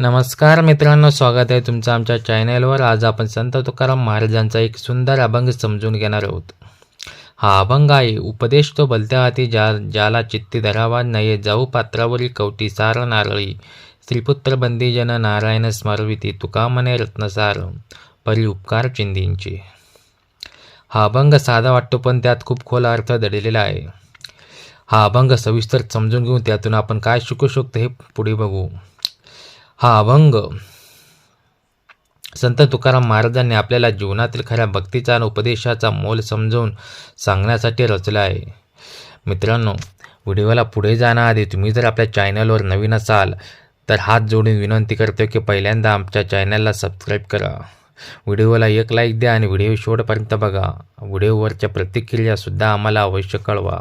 नमस्कार मित्रांनो स्वागत आहे तुमचं आमच्या चॅनेलवर आज आपण संत तुकाराम महाराजांचा एक सुंदर अभंग समजून घेणार आहोत. हा अभंग आहे उपदेश तो भलत्या हाती ज्या ज्याला चित्ती धरावा नये जाऊ पात्रावरील कवटी सार नारळी. श्रीपुत्र बंदीजन नारायण स्मरविती तुका मने रत्नसार. परी उपकार चिंदींचे. हा अभंग साधा वाटतो पण त्यात खूप खोल अर्थ दडलेला आहे. हा अभंग सविस्तर समजून घेऊन त्यातून आपण काय शिकू शकतो हे पुढे बघू. हा अभंग. संत तुकाराम महाराजांनी आपल्याला जीवनातील खऱ्या भक्तीचा आणि उपदेशाचा मोल समजवून सांगण्यासाठी रचला आहे. मित्रांनो व्हिडिओला पुढे जाण्याआधी तुम्ही जर आपल्या चॅनलवर नवीन असाल तर हात जोडून विनंती करतो की पहिल्यांदा आमच्या चॅनलला सबस्क्राईब करा. व्हिडिओला एक लाईक द्या आणि व्हिडिओ शेवटपर्यंत बघा. व्हिडिओवरच्या प्रतिक्रियासुद्धा आम्हाला अवश्य कळवा.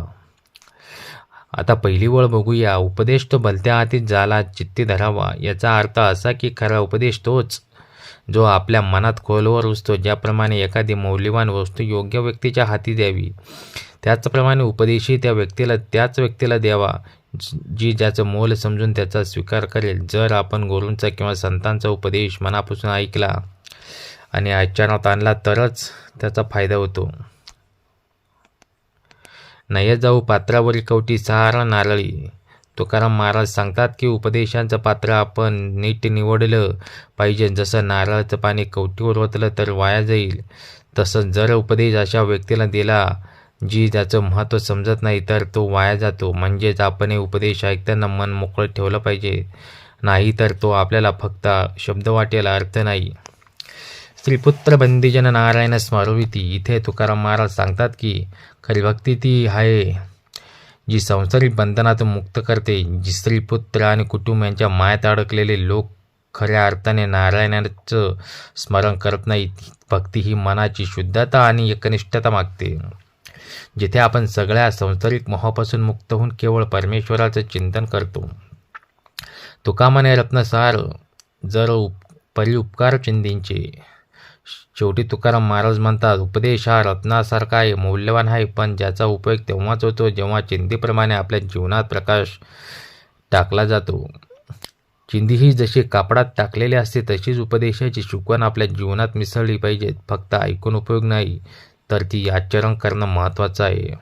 आता पहिली वळ बघूया. उपदेश तो भलत्या हातीत झाला चित्ती धरावा. याचा अर्थ असा की खरा उपदेश तोच. जो आपल्या मनात खोलवर रुजतो ज्याप्रमाणे एखादी मौल्यवान वस्तू योग्य व्यक्तीच्या हाती द्यावी. त्याचप्रमाणे उपदेशही त्या व्यक्तीला त्याच व्यक्तीला द्यावा जी ज्याचं मोल समजून त्याचा स्वीकार करेल. जर आपण गुरूंचा किंवा संतांचा उपदेश मनापासून ऐकला आणि आचरणात आणला तरच त्याचा फायदा होतो. नाही जाऊ पात्रावरील कवटी सहारा नारळी. तुकाराम महाराज सांगतात की उपदेशांचं पात्र आपण नीट निवडलं पाहिजे. जसं नारळाचं पाणी कवटीवर ओतलं तर वाया जाईल. तसंच जर उपदेश अशा व्यक्तीला दिला जी त्याचं महत्त्व समजत नाही तर तो वाया जातो. म्हणजेच आपण हे उपदेश ऐकताना मन मोकळं ठेवलं पाहिजे. नाही तर तो आपल्याला फक्त शब्द वाटेल अर्थ नाही. त्रिपुत्र बंदीजन नारायण स्मरविती इथे तुकाराम महाराज सांगतात की खरी भक्ती ती आहे जी संसारिक बंधनातून मुक्त करते जी स्त्रीपुत्र आणि कुटुंब यांच्या मायात अडकलेले लोक खऱ्या अर्थाने नारायणाचं स्मरण करत नाहीत. भक्ती ही मनाची शुद्धता आणि एकनिष्ठता मागते. जिथे आपण सगळ्या संसारिक मोहापासून मुक्त होऊन केवळ परमेश्वराचं चिंतन करतो. तुकामाने रत्नसार जर उप परी उपकार चिंदींचे शेवटी तुकाराम महाराज म्हणतात उपदेश हा रत्नासारखा आहे मौल्यवान आहे पण ज्याचा उपयोग तेव्हाच होतो जेव्हा चिंधीप्रमाणे आपल्या जीवनात प्रकाश टाकला जातो. चिंधी ही जशी कापडात टाकलेली असते तशीच उपदेशाची शिकवण आपल्या जीवनात मिसळली पाहिजे. फक्त ऐकून उपयोग नाही तर ती आचरण करणं महत्त्वाचं आहे.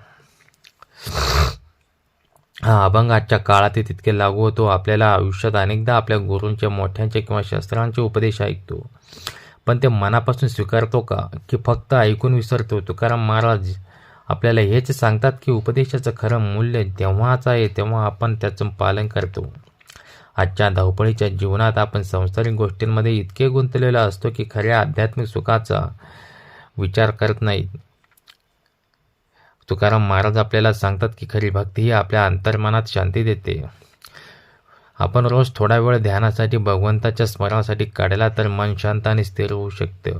हा अभंग आजच्या काळात तितके लागू होतो. आपल्याला आयुष्यात अनेकदा आपल्या गुरूंच्या मोठ्यांचे किंवा शास्त्रांचे उपदेश ऐकतो. पण ते मनापासून स्वीकारतो का? की फक्त ऐकून विसरतो तुकाराम महाराज आपल्याला हेच सांगतात की उपदेशाचं खरं मूल्य तेव्हाच आहे तेव्हा आपण त्याचं पालन करतो. आजच्या धावपळीच्या जीवनात आपण संसारिक गोष्टींमध्ये इतके गुंतलेलो असतो की खऱ्या आध्यात्मिक सुखाचा विचार करत नाहीत. तुकाराम महाराज आपल्याला सांगतात की खरी भक्ती ही आपल्या अंतर्मनात शांती देते. आपण रोज थोडा वेळ ध्यानासाठी भगवंताच्या स्मरणासाठी काढला तर मन शांत आणि स्थिर होऊ शकतं.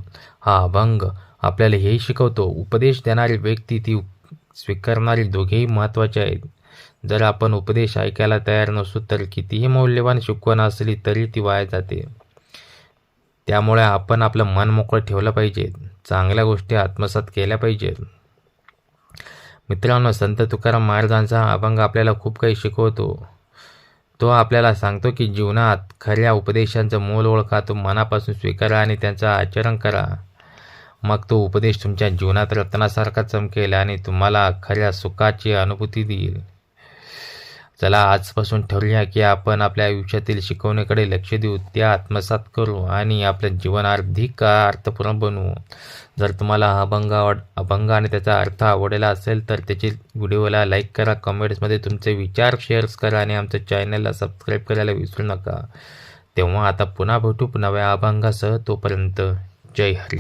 हा अभंग आपल्याला हेही शिकवतो उपदेश देणारी व्यक्ती ती स्वीकारणारी दोघेही महत्त्वाचे आहेत. जर आपण उपदेश ऐकायला तयार नसू तर कितीही मौल्यवान शिकवण असली तरी ती वाया जाते. त्यामुळे आपण आपलं मन मोकळं ठेवलं पाहिजे चांगल्या गोष्टी आत्मसात केल्या पाहिजेत. मित्रांनो संत तुकाराम महाराजांचा अभंग आपल्याला खूप काही शिकवतो. तो आपल्याला सांगतो की जीवनात खऱ्या उपदेशांचं मोल ओळखा तो मनापासून स्वीकारा आणि त्यांचं आचरण करा. मग तो उपदेश तुमच्या जीवनात रत्नासारखा चमकेल आणि तुम्हाला खऱ्या सुखाची अनुभूती देईल. चला आजपासून ठरवूया की आपण आपल्या आयुष्यातील शिकवणीकडे लक्ष देऊ त्या आत्मसात करू आणि आपलं जीवन अधिक अर्थपूर्ण बनवू जर तुम्हाला हा अभंग आवड अभंग आणि त्याचा अर्थ आवडला असेल तर त्याची व्हिडिओला लाईक करा कमेंट्समध्ये तुमचे विचार शेअर्स करा आणि आमच्या चॅनलला सबस्क्राईब करायला विसरू नका. तेव्हा आता पुन्हा भेटू नव्या अभंगासह तोपर्यंत जय हरी.